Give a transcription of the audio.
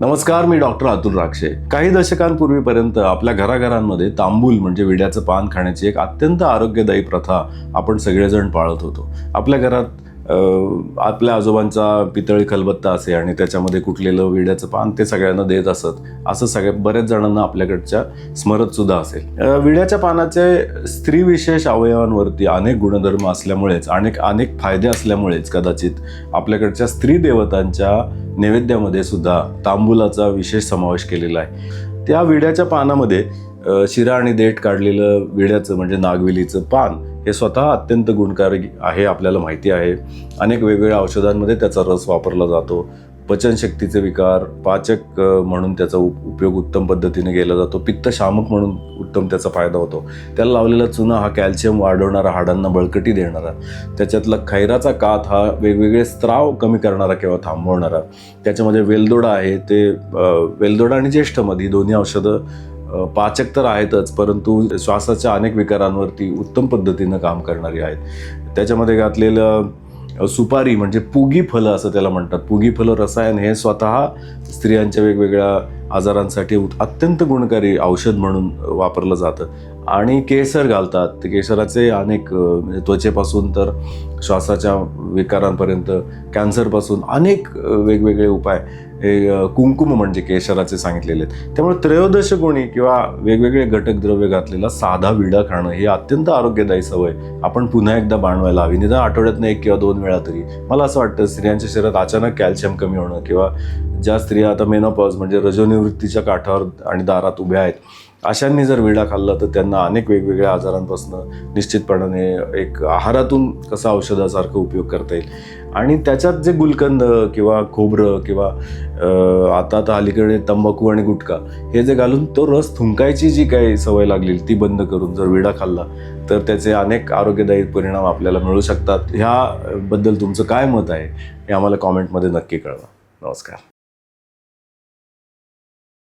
नमस्कार मी डॉक्टर अतुल राक्षे. काही दशकांपूर्वीपर्यंत आपल्या घराघरांमध्ये तांबूल म्हणजे विड्याचं पान खाण्याची एक अत्यंत आरोग्यदायी प्रथा आपण सगळेजण पाळत होतो. आपल्या घरात आपल्या आजोबांचा पितळी खलबत्ता असे आणि त्याच्यामध्ये कुठलेलं विड्याचं पान ते सगळ्यांना देत असत असं सगळ्या बऱ्याच जणांना आपल्याकडच्या स्मरतसुद्धा असेल. विड्याच्या पानाचे स्त्रीविशेष अवयवांवरती अनेक गुणधर्म असल्यामुळेच अनेक अनेक फायदे असल्यामुळेच कदाचित आपल्याकडच्या स्त्री देवतांच्या नैवेद्यामध्ये सुद्धा तांबूलाचा विशेष समावेश केलेला आहे. त्या विड्याच्या पानामध्ये शिरा आणि देठ काढलेलं विड्याचं म्हणजे नागवेलीचं पान हे स्वतः अत्यंत गुणकारी आहे आपल्याला माहिती आहे. अनेक वेगवेगळ्या औषधांमध्ये त्याचा रस वापरला जातो. पचनशक्तीचे विकार पाचक म्हणून त्याचा उप उपयोग उत्तम पद्धतीने केला जातो. पित्तशामक म्हणून उत्तम त्याचा फायदा होतो. त्याला लावलेला चुना हा कॅल्शियम वाढवणारा हाडांना बळकटी देणारा त्याच्यातला खैराचा कात हा वेगवेगळे स्त्राव कमी करणारा किंवा थांबवणारा. त्याच्यामध्ये वेलदोडा आहे ते वेलदोडा आणि ज्येष्ठमध ही दोन्ही औषधं पाचक तर आहेतच परंतु श्वासाच्या अनेक विकारांवरती उत्तम पद्धतीनं काम करणारी आहेत. त्याच्यामध्ये घातलेलं सुपारी म्हणजे पुगी फलं असं त्याला म्हणतात. पुगी फलं रसायन हे स्वतः स्त्रियांच्या वेगवेगळ्या आजारांसाठी उत- अत्यंत गुणकारी औषध म्हणून वापरलं जातं. आणि केसर घालतात. केसराचे अनेक म्हणजे त्वचेपासून तर श्वासाच्या विकारांपर्यंत कॅन्सरपासून अनेक वेगवेगळे उपाय हे कुंकुम म्हणजे केशराचे सांगितलेले आहेत. त्यामुळे त्रयोदश गुणी किंवा वेगवेगळे घटक द्रव्य घातलेला साधा विडा खाणं ही अत्यंत आरोग्यदायी सवय. आपण पुन्हा एकदा बाणवायला हवी. निदान आठवड्यातनं एक किंवा दोन वेळा तरी. मला असं वाटतं स्त्रियांच्या शरीरात अचानक कॅल्शियम कमी होणं किंवा ज्या स्त्रिया आता मेनोपॉज म्हणजे रजोनिवृत्तीच्या काठावर आणि दारात उभ्या आहेत अशांनी जर विडा खाल्ला तर त्यांना अनेक वेगवेगळ्या आजारांपासून निश्चितपणाने एक आहारातून कसा औषधासारखा उपयोग करता येईल. आणि त्याच्यात जे गुलकंद किंवा खोबरं किंवा आता आता तर अलीकडे तंबाखू आणि गुटखा हे जे घालून तो रस थुंकायची जी काही सवय लागली ती बंद करून जर विडा खाल्ला तर त्याचे अनेक आरोग्यदायी परिणाम आपल्याला मिळू शकतात. ह्याबद्दल तुमचं काय मत आहे हे आम्हाला कॉमेंटमध्ये नक्की कळवा. नमस्कार.